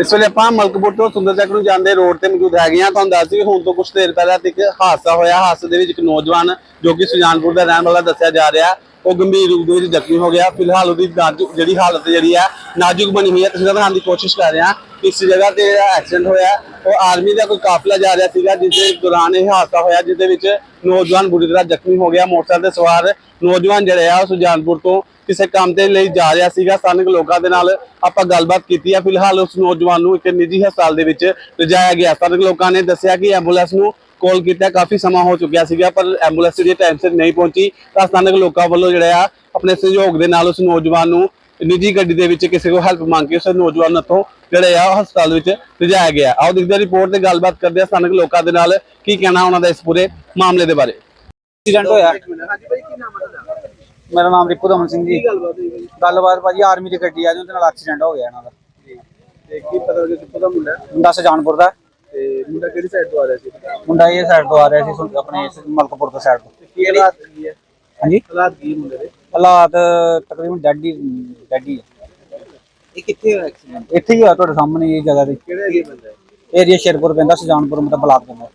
ਇਸ ਵੇਲੇ ਆਪਾਂ ਮਲਕਪੁਰ ਤੋਂ ਸੁੰਦਰ ਚੱਕ ਨੂੰ ਜਾਂਦੇ ਰੋਡ ਤੇ ਮੌਜੂਦ ਹੈਗੇ ਆ ਤੁਹਾਨੂੰ ਦੱਸ ਦਈਏ ਹੁਣ ਤੋਂ ਕੁਝ ਦੇਰ ਪਹਿਲਾਂ ਇੱਕ ਹਾਦਸਾ ਹੋਇਆ। ਹਾਦਸੇ ਦੇ ਵਿੱਚ ਇੱਕ ਨੌਜਵਾਨ ਜੋ ਕਿ ਸੁਜਾਨਪੁਰ ਦਾ ਰਹਿਣ ਵਾਲਾ ਦੱਸਿਆ ਜਾ ਰਿਹਾ। ਉਹ ਗੰਭੀਰ ਰੂਪ ਦੇ ਵਿੱਚ ਜ਼ਖਮੀ ਹੋ ਗਿਆ। ਫਿਲਹਾਲ ਉਹਦੀ ਨਾਜ਼ੁਕ ਜਿਹੜੀ ਹਾਲਤ ਜਿਹੜੀ ਹੈ ਨਾਜ਼ੁਕ ਬਣੀ ਹੋਈ ਹੈ ਤਸਵੀਰਾਂ ਦਿਖਾਉਣ ਦੀ ਕੋਸ਼ਿਸ਼ ਕਰ ਰਹੇ ਇਸ ਜਗ੍ਹਾ ਤੇ ਐਕਸੀਡੈਂਟ ਹੋਇਆ, ਉਹ ਆਰਮੀ ਦਾ ਕੋਈ ਕਾਫਲਾ ਜਾ ਰਿਹਾ ਸੀਗਾ, ਜਿਸ ਦੇ ਦੌਰਾਨ ਇਹ ਹਾਦਸਾ ਹੋਇਆ ਜਿਸ ਦੇ ਵਿੱਚ ਨੌਜਵਾਨ ਬੁਰੀ ਤਰ੍ਹਾਂ ਜ਼ਖਮੀ ਹੋ ਗਿਆ। ਮੋਟਰਸਾਈਕਲ ਤੇ ਸਵਾਰ ਨੌਜਵਾਨ ਜਿਹੜੇ ਆ, ਉਹ ਸੁਜਾਨਪੁਰ ਤੋਂ ਕਿਸੇ ਕੰਮ ਦੇ ਲਈ ਜਾ ਰਿਹਾ ਸੀਗਾ। ਸਥਾਨਕ ਲੋਕਾਂ ਦੇ ਨਾਲ ਆਪਾਂ ਗੱਲਬਾਤ ਕੀਤੀ ਹੈ ਫਿਲਹਾਲ ਉਸ ਨੌਜਵਾਨ ਨੂੰ ਇੱਕ ਨਿੱਜੀ ਹਸਪਤਾਲ ਦੇ ਵਿੱਚ ਲਿਜਾਇਆ ਗਿਆ। ਸਥਾਨਕ ਲੋਕਾਂ ਨੇ ਦੱਸਿਆ ਕਿ ਐਂਬੂਲੈਂਸ ਨੂੰ ਕਾਲ ਕੀਤਾ ਕਾਫੀ ਸਮਾਂ ਹੋ ਚੁੱਕਿਆ ਸੀਗਾ ਪਰ ਐਂਬੂਲੈਂਸ ਜਿਹੜੀ ਟਾਈਮ ਸਿਰ ਨਹੀਂ ਪਹੁੰਚੀ। ਤਾਂ ਸਥਾਨਕ ਲੋਕਾਂ ਵੱਲੋਂ ਜਿਹੜਾ ਆ ਆਪਣੇ ਸਹਿਯੋਗ ਦੇ ਨਾਲ ਉਸ ਨੌਜਵਾਨ ਨੂੰ ਨਿੱਜੀ ਗੱਡੀ ਦੇ ਵਿੱਚ ਕਿਸੇ ਕੋਲ ਹੈਲਪ ਮੰਗ ਕੇ ਉਸ ਨੌਜਵਾਨ ਤੋਂ ਜਿਹੜੇ ਆ ਹਸਪਤਾਲ ਵਿੱਚ ਲਿਜਾਇਆ ਗਿਆ। ਆਓ ਦੇਖਦੇ ਹਾਂ ਰਿਪੋਰਟ ਤੇ ਗੱਲਬਾਤ ਕਰਦੇ ਆ ਸਥਾਨਕ ਲੋਕਾਂ ਦੇ ਨਾਲ ਕੀ ਕਹਿਣਾ ਉਹਨਾਂ ਦਾ ਇਸ ਪੂਰੇ ਮਾਮਲੇ ਦੇ ਬਾਰੇ। ਐਕਸੀਡੈਂਟ ਹੋਇਆ। ਕੀ ਮੇਰਾ ਨਾਮ ਰਿਪੂ ਦਮਨ ਸਿੰਘ ਜੀ। ਗੱਲਬਾਤ ਭਾਜੀ ਆਰਮੀ ਦੀ ਗੱਡੀ ਆ ਜੀ ਉਹਦੇ ਨਾਲ ਐਕਸੀਡੈਂਟ ਹੋ ਗਿਆ ਇਹਨਾਂ ਦਾ। ਤੇ ਕੀ ਪਤਾ ਲੱਗਿਆ ਕਿੱਥੋਂ ਦਾ ਮੁੰਡਾ? ਹੈ? ਮੁੰਡਾ ਸਜਾਨਪੁਰ ਦਾ। ਤੇ ਮੁੰਡਾ ਕਿਹੜੀ ਸਾਈਡ ਤੋਂ ਆ ਰਿਹਾ ਸੀ ਮੁੰਡਾ ਇਹ ਸਾਈਡ ਤੋਂ ਆ ਰਿਹਾ ਸੀ ਸੁ- ਆਪਣੇ ਇਸ ਮਲਕਪੁਰ ਤੋਂ ਸਾਈਡ ਤੋਂ ਕੀ ਹਾਲਾਤ ਕੀ ਹੈ ਹਾਂਜੀ ਹਾਲਾਤ ਕੀ ਮੁੰਡੇ ਦੇ ਹਾਲਾਤ ਤਕਰੀਬਨ ਡੈਡ ਹੀ ਡੈਡ ਹੀ ਆ। ਇਹ ਕਿੱਥੇ ਹੋਇਆ ਐਕਸੀਡੈਂਟ ਇੱਥੇ ਹੀ ਹੋਇਆ ਤੁਹਾਡੇ ਸਾਹਮਣੇ ਇਹ ਜਗ੍ਹਾ ਤੇ ਕਿਹੜੇ ਏਰੀਆ ਬੰਦਾ ਹੈ ਏਰੀਆ ਸ਼ੇਰਪੁਰ ਪੈਂਦਾ ਸਜਾਨਪੁਰ ਮਤਲਬ ਬਲਾਕ ਪੈਂਦਾ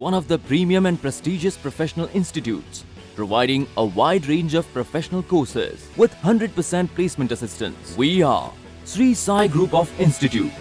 one of the premium and prestigious professional institutes, providing a wide range of professional courses with 100% placement assistance. We are Sri Sai Group of Institutes.